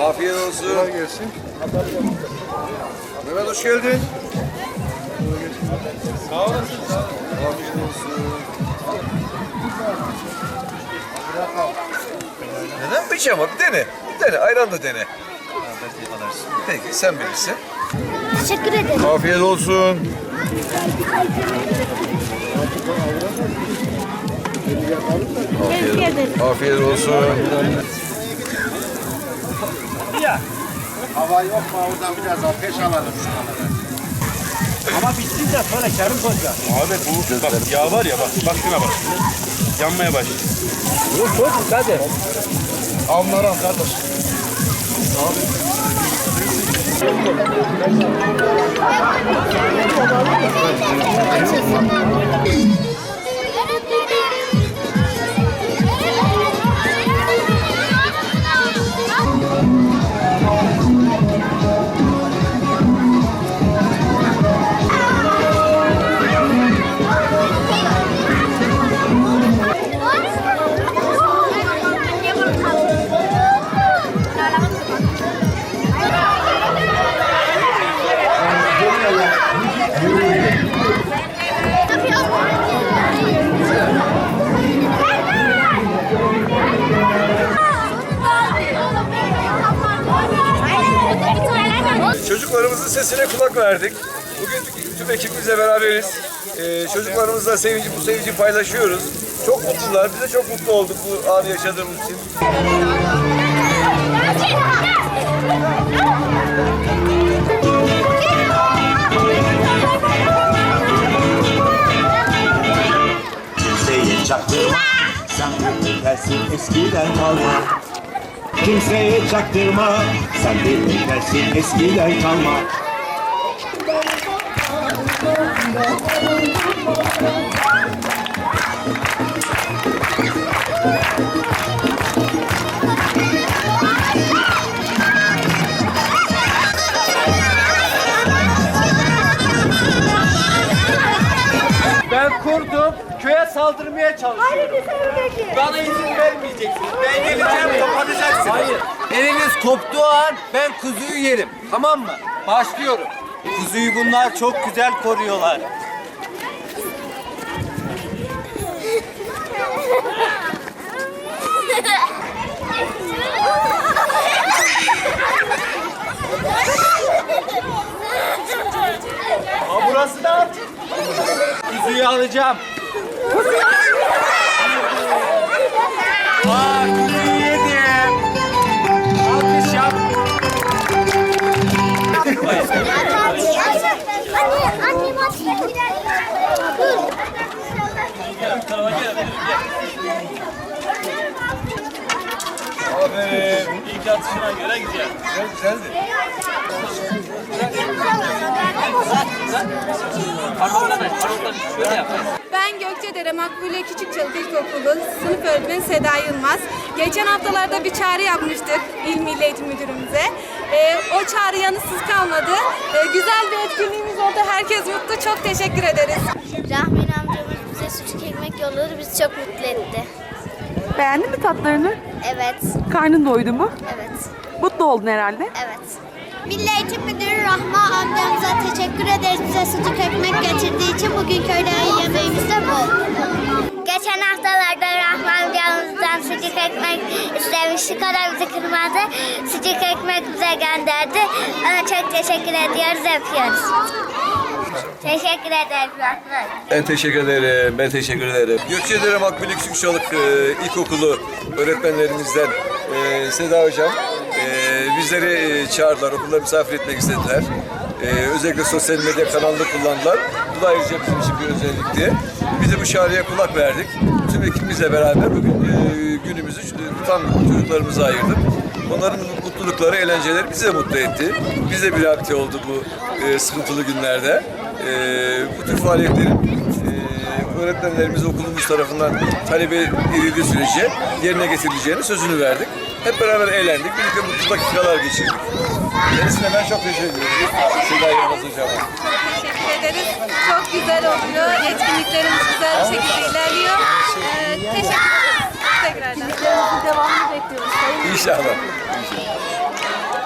Afiyet olsun. Kolay gelsin. Mehmet hoş geldin. Sağ olasın. Afiyet olsun. Neden bir şey ama bir dene. Bir dene. Ayran da dene. Peki sen bilirsin. Teşekkür ederim. Afiyet olsun. Ederim. Afiyet olsun. Hava yok mu? Oradan biraz ateş alalım şuralara. Ama bitsin de sonra Kerim Hoca. Abi bu bak yağ var ya bak bak şuna bak. Yanmaya başladı. Dur çocuk hadi. 같이 수납 Çocuklarımızın sesine kulak verdik. Bugün tüm ekibimizle beraberiz. Ee, çocuklarımızla sevinci, bu sevinci paylaşıyoruz. Çok mutlular. Biz de çok mutlu olduk bu anı yaşadığımız için. Kimseye çaktırma Sen bir tersin eskiden kalma Kimseye çaktırma Sen bir tersin eskiden kalma Ben kurdum. Köye saldırmaya çalışıyorum. Bana izin vermeyeceksiniz. Ben geleceğim kapatacaksınız. Hayır. Eliniz koptuğu an ben kuzuyu yerim. Tamam mı? Başlıyorum. Kuzuyu bunlar çok güzel koruyorlar. Aa, burası da at. Kuzuyu alacağım. Aferin. İlk atışına göre güzel. Güzel, güzeldi. Ben Gökçedere Makbule Küçükçalık İlkokulu sınıf öğretmeni Seda Yılmaz. Geçen haftalarda bir çağrı yapmıştık İl Milli Eğitim Müdürümüze. Ee, o çağrı yanısız kalmadı. Ee, güzel bir etkinliğimiz oldu. Herkes mutlu. Çok teşekkür ederiz. Bize yolladı. Bizi çok mutlu etti. Beğendin mi tatlarını? Evet, Karnın doydu mu? evet, Mutlu oldun herhalde. evet. Milli Eğitim Müdürü Rahma amcamıza teşekkür ederiz bize sucuk ekmek getirdiği için. Bugün köyde yemeğimiz de bu. İstemiştik. O da bizi kırmadı. Sucuk ekmek bize gönderdi. Ona çok teşekkür ediyoruz, öpüyoruz. Teşekkür ederim. Ben teşekkür ederim. Ben teşekkür ederim. Gökçedere Makbule Küçükçalık e, İlkokulu öğretmenlerimizden e, Seda Hocam e, bizleri e, çağırdılar. Okulda misafir etmek istediler. E, özellikle sosyal medya kanalını kullandılar. Bu da ayrıca bizim için bir özellikti. Biz de bu çağrıya kulak verdik. Tüm ekibimizle beraber bugün e, günümüzü tam çocuklarımıza ayırdık. Onların mutlulukları, eğlenceleri bizi de mutlu etti. Biz de bir rehabilite oldu bu e, sıkıntılı günlerde. E, bu tür faaliyetlerin e, öğretmenlerimiz okulumuz tarafından talep edildiği sürece yerine getirileceğini sözünü verdik. Hep beraber eğlendik, birlikte mutlu dakikalar geçirdik. Kendisine ben çok teşekkür ederim. Seda Yılmaz Hocam'a. Teşekkür ederiz. Çok güzel oluyor. Etkinliklerimiz güzel bir şekilde ilerliyor. Ee, teşekkür ederiz. Tekrardan. Devamını bekliyoruz. İnşallah. İnşallah.